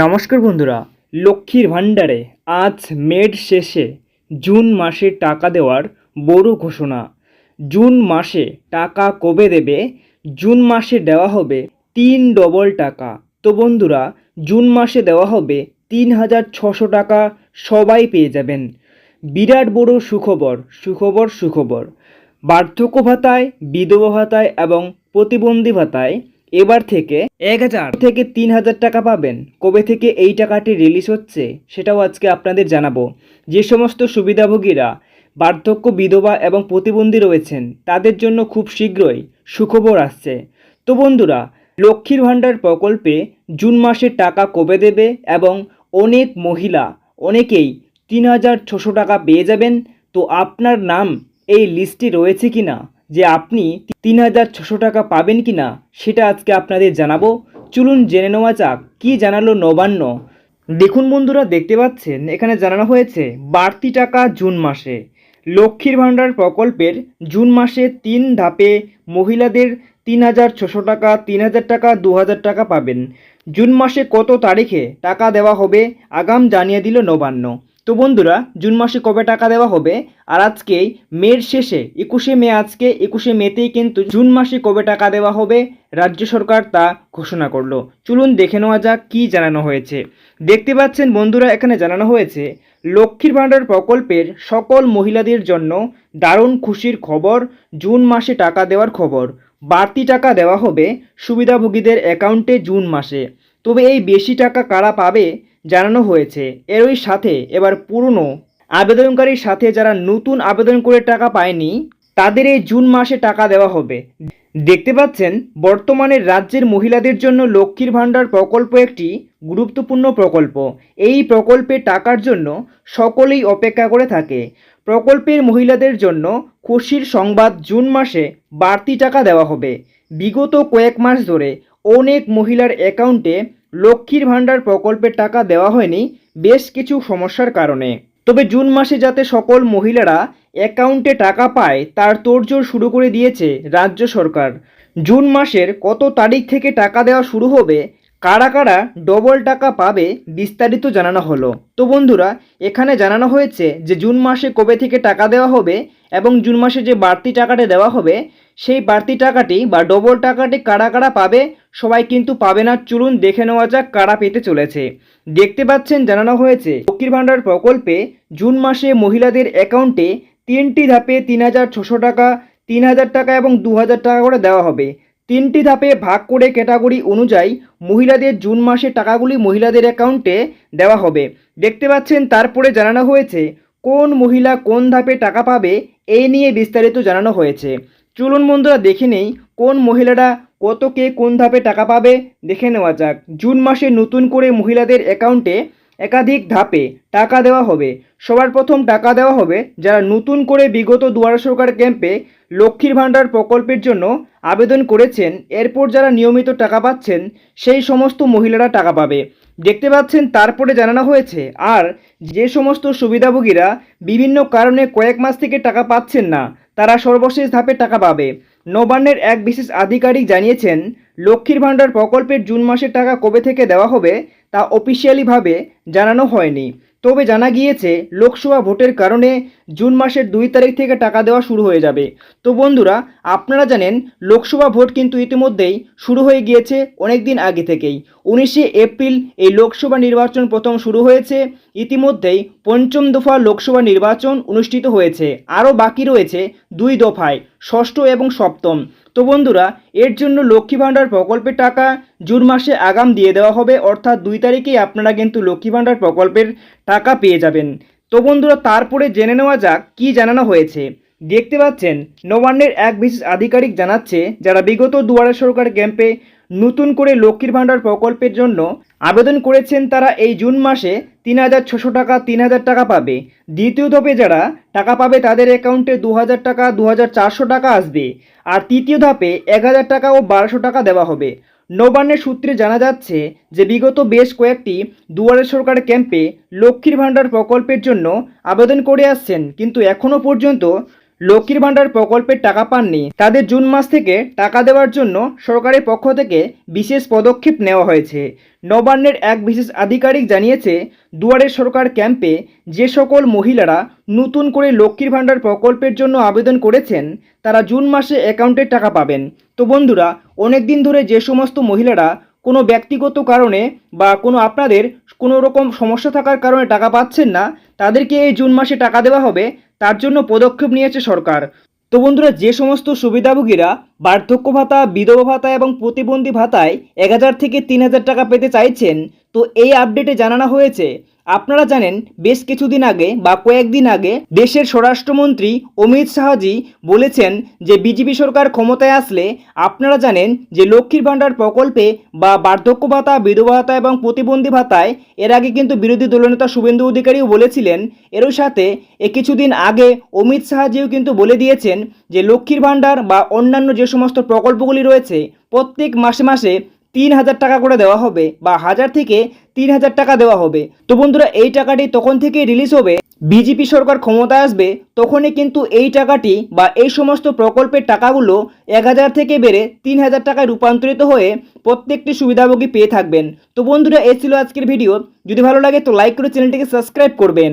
নমস্কার বন্ধুরা, লক্ষ্মীর ভাণ্ডারে আজ মেড শেষে জুন মাসে টাকা দেওয়ার বড় ঘোষণা। জুন মাসে টাকা কবে দেবে? জুন মাসে দেওয়া হবে তিন ডবল টাকা। তো বন্ধুরা, জুন মাসে দেওয়া হবে তিন হাজার ছশো টাকা সবাই পেয়ে যাবেন। বিরাট বড় সুখবর সুখবর সুখবর। বার্ধক্য ভাতায়, বিধবা ভাতায় এবং প্রতিবন্ধী ভাতায় এবার থেকে এক হাজার থেকে তিন হাজার টাকা পাবেন। কবে থেকে এই টাকাটি রিলিজ হচ্ছে সেটাও আজকে আপনাদের জানাব। যে সমস্ত সুবিধাভোগীরা, বার্ধক্য বিধবা এবং প্রতিবন্ধী রয়েছেন, তাদের জন্য খুব শীঘ্রই সুখবর আসছে। তো বন্ধুরা, লক্ষ্মীর ভাণ্ডার প্রকল্পে জুন মাসে টাকা কবে দেবে এবং অনেক মহিলা, অনেকেই তিন হাজার ছশো টাকা পেয়ে যাবেন, তো আপনার নাম এই লিস্টে রয়েছে কি না যে আপনি তিন হাজার ছশো টাকা পাবেন কি না, সেটা আজকে আপনাদের জানাব। চলুন জেনে নেওয়া যাক, কী জানালো নবান্ন। দেখুন বন্ধুরা, দেখতে পাচ্ছেন, এখানে জানানো হয়েছে, বাড়তি টাকা জুন মাসে। লক্ষ্মীর ভাণ্ডার প্রকল্পের জুন মাসে তিন ধাপে মহিলাদের তিন হাজার ছশো টাকা, তিন হাজার টাকা, দু হাজার টাকা পাবেন। জুন মাসে কত তারিখে টাকা দেওয়া হবে, আগাম জানিয়ে দিল নবান্ন। তো বন্ধুরা, জুন মাসে কবে টাকা দেওয়া হবে? আর আজকেই, মের শেষে, একুশে মে আজকে, একুশে মেতেই কিন্তু জুন মাসে কবে টাকা দেওয়া হবে? রাজ্য সরকার তা ঘোষণা করল। চলুন দেখে নেওয়া যাক কী জানানো হয়েছে। দেখতে পাচ্ছেন বন্ধুরা, এখানে জানানো হয়েছে, লক্ষ্মীর ভাণ্ডার প্রকল্পের সকল মহিলাদের জন্য দারুণ খুশির খবর, জুন মাসে টাকা দেওয়ার খবর। বাড়তি টাকা দেওয়া হবে সুবিধাভোগীদের অ্যাকাউন্টে জুন মাসে। তবে এই বেশি টাকা কারা পাবে? জানানো হয়েছে। এরই সাথে এবার পুরনো আবেদনকারীর সাথে যারা নতুন আবেদন করে টাকা পায়নি, তাদের এই জুন মাসে টাকা দেওয়া হবে। দেখতে পাচ্ছেন, বর্তমানে রাজ্যের মহিলাদের জন্য লক্ষ্মীর ভাণ্ডার প্রকল্প একটি গুরুত্বপূর্ণ প্রকল্প। এই প্রকল্পে টাকার জন্য সকলেই অপেক্ষা করে থাকে। প্রকল্পের মহিলাদের জন্য খুশির সংবাদ জুন মাসে বাড়তি টাকা দেওয়া হবে। বিগত কয়েক মাস ধরে অনেক মহিলার অ্যাকাউন্টে লক্ষ্মীর ভাণ্ডার প্রকল্পের টাকা দেওয়া হয়নি বেশ কিছু সমস্যার কারণে। তবে জুন মাসে যাতে সকল মহিলারা অ্যাকাউন্টে টাকা পায়, তার তোড়জোড় শুরু করে দিয়েছে রাজ্য সরকার। জুন মাসের কত তারিখ থেকে টাকা দেওয়া শুরু হবে, কারা কারা ডবল টাকা পাবে বিস্তারিত জানানো হলো। তো বন্ধুরা, এখানে জানানো হয়েছে যে জুন মাসে কবে থেকে টাকা দেওয়া হবে এবং জুন মাসে যে বাড়তি টাকাটি দেওয়া হবে, সেই বাড়তি টাকাটি বা ডবল টাকাটি কারা কারা পাবে, সবাই কিন্তু পাবে না। চলুন দেখে নেওয়া যাক কারা পেতে চলেছে। দেখতে পাচ্ছেন, জানানো হয়েছে লক্ষ্মীর ভাণ্ডার প্রকল্পে জুন মাসে মহিলাদের অ্যাকাউন্টে তিনটি ধাপে তিন হাজার ছশো টাকা, তিন হাজার টাকা এবং দু হাজার টাকা করে দেওয়া হবে। তিনটি ধাপে ভাগ করে ক্যাটাগরি অনুযায়ী মহিলাদের জুন মাসে টাকাগুলি মহিলাদের অ্যাকাউন্টে দেওয়া হবে। দেখতে পাচ্ছেন, তারপরে জানানো হয়েছে, কোন মহিলা কোন ধাপে টাকা পাবে এই নিয়ে বিস্তারিত জানানো হয়েছে। চলুন বন্ধুরা দেখে নেই কোন মহিলারা কত কে কোন ধাপে টাকা পাবে। দেখে নেওয়া যাক। জুন মাসে নতুন করে মহিলাদের অ্যাকাউন্টে একাধিক ধাপে টাকা দেওয়া হবে। সবার প্রথম টাকা দেওয়া হবে যারা নতুন করে বিগত দুয়ারা সরকার ক্যাম্পে লক্ষ্মীর ভাণ্ডার প্রকল্পের জন্য আবেদন করেছেন। এরপর যারা নিয়মিত টাকা পাচ্ছেন, সেই সমস্ত মহিলারা টাকা পাবে। দেখতে পাচ্ছেন তারপরে জানানো হয়েছে, আর যে সমস্ত সুবিধাভোগীরা বিভিন্ন কারণে কয়েক মাস থেকে টাকা পাচ্ছেন না, তারা সর্বশেষ ধাপে টাকা পাবে। নবান্নের এক বিশেষ আধিকারিক জানিয়েছেন, লক্ষ্মীর ভাণ্ডার প্রকল্পের জুন মাসের টাকা কবে থেকে দেওয়া হবে তা অফিসিয়ালিভাবে জানানো হয়নি। তবে জানা গিয়েছে, লোকসভা ভোটের কারণে জুন মাসের দুই তারিখ থেকে টাকা দেওয়া শুরু হয়ে যাবে। তো বন্ধুরা, আপনারা জানেন, লোকসভা ভোট কিন্তু ইতিমধ্যেই শুরু হয়ে গিয়েছে অনেক দিন আগে থেকেই। উনিশে এপ্রিল এই লোকসভা নির্বাচন প্রথম শুরু হয়েছে। ইতিমধ্যেই পঞ্চম দফা লোকসভা নির্বাচন অনুষ্ঠিত হয়েছে। আরও বাকি রয়েছে দুই দফায়, ষষ্ঠ এবং সপ্তম। তো বন্ধুরা, এর জন্য লক্ষ্মী ভাণ্ডার প্রকল্পের টাকা জুন মাসে আগাম দিয়ে দেওয়া হবে, অর্থাৎ দুই তারিখেই আপনারা কিন্তু লক্ষ্মী ভাণ্ডার প্রকল্পের টাকা পেয়ে যাবেন। তো বন্ধুরা, তারপরে জেনে নেওয়া যাক কি জানানো হয়েছে। দেখতে পাচ্ছেন, নবান্নের এক বিশেষ আধিকারিক জানাচ্ছে, যারা বিগত দুয়ারে সরকার ক্যাম্পে নতুন করে লক্ষ্মীর ভাণ্ডার প্রকল্পের জন্য আবেদন করেছেন তারা এই জুন মাসে তিন হাজার ছশো টাকা, তিন হাজার টাকা পাবে। দ্বিতীয় ধাপে যারা টাকা পাবে তাদের অ্যাকাউন্টে দু হাজার টাকা, দু হাজার চারশো টাকা আসবে। আর তৃতীয় ধাপে এক হাজার টাকা ও বারোশো টাকা দেওয়া হবে। নবান্নের সূত্রে জানা যাচ্ছে যে, বিগত বেশ কয়েকটি দুয়ারে সরকার ক্যাম্পে লক্ষ্মীর ভাণ্ডার প্রকল্পের জন্য আবেদন করে আসছেন। কিন্তু এখনও পর্যন্ত লক্ষ্মীর ভাণ্ডার প্রকল্পের টাকা পাননি। তাদের জুন মাস থেকে টাকা দেওয়ার জন্য সরকারের পক্ষ থেকে বিশেষ পদক্ষেপ নেওয়া হয়েছে। নবান্নের এক বিশেষ আধিকারিক জানিয়েছে, দুয়ারে সরকার ক্যাম্পে যে সকল মহিলারা নতুন করে লক্ষ্মীর ভাণ্ডার প্রকল্পের জন্য আবেদন করেছেন, তারা জুন মাসে অ্যাকাউন্টের টাকা পাবেন। তো বন্ধুরা অনেক দিন ধরে যে সমস্ত মহিলারা কোনো ব্যক্তিগত কারণে বা কোনো আপনাদের কোনো রকম সমস্যা থাকার কারণে টাকা পাচ্ছেন না তাদেরকে এই জুন মাসে টাকা দেওয়া হবে, তার জন্য পদক্ষেপ নিয়েছে সরকার। তো বন্ধুরা, যে সমস্ত সুবিধাভোগীরা বার্ধক্য ভাতা, বিধবা ভাতা এবং প্রতিবন্ধী ভাতায় এক হাজার থেকে তিন হাজার টাকা পেতে চাইছেন, তো এই আপডেটে জানানো হয়েছে আপনারা জানেন, বেশ কিছুদিন আগে বা কয়েকদিন আগে দেশের স্বরাষ্ট্রমন্ত্রী অমিত শাহজি বলেছেন যে, বিজেপি সরকার ক্ষমতায় আসলে আপনারা জানেন যে, লক্ষ্মীর ভাণ্ডার প্রকল্পে বা বার্ধক্য ভাতা, বিধবা ভাতা এবং প্রতিবন্ধী ভাতায় এর আগে কিন্তু বিরোধী দলনেতা শুভেন্দু অধিকারীও বলেছিলেন। এরও সাথে এ কিছুদিন আগে অমিত শাহজিও কিন্তু বলে দিয়েছেন যে, লক্ষ্মীর ভাণ্ডার বা অন্যান্য যে সমস্ত প্রকল্পগুলি রয়েছে, প্রত্যেক মাসে মাসে তিন হাজার টাকা করে দেওয়া হবে বা হাজার থেকে তিন হাজার টাকা দেওয়া হবে। তো বন্ধুরা, এই টাকাটি তখন থেকে রিলিজ হবে। বিজেপি সরকার ক্ষমতায় আসবে, তখনই কিন্তু এই টাকাটি বা এই সমস্ত প্রকল্পের টাকাগুলো এক হাজার থেকে বেড়ে তিন হাজার টাকায় রূপান্তরিত হয়ে প্রত্যেকটি সুবিধাভোগী পেয়ে থাকবেন। তো বন্ধুরা, এই ছিল আজকের ভিডিও। যদি ভালো লাগে তো লাইক করে চ্যানেলটিকে সাবস্ক্রাইব করবেন।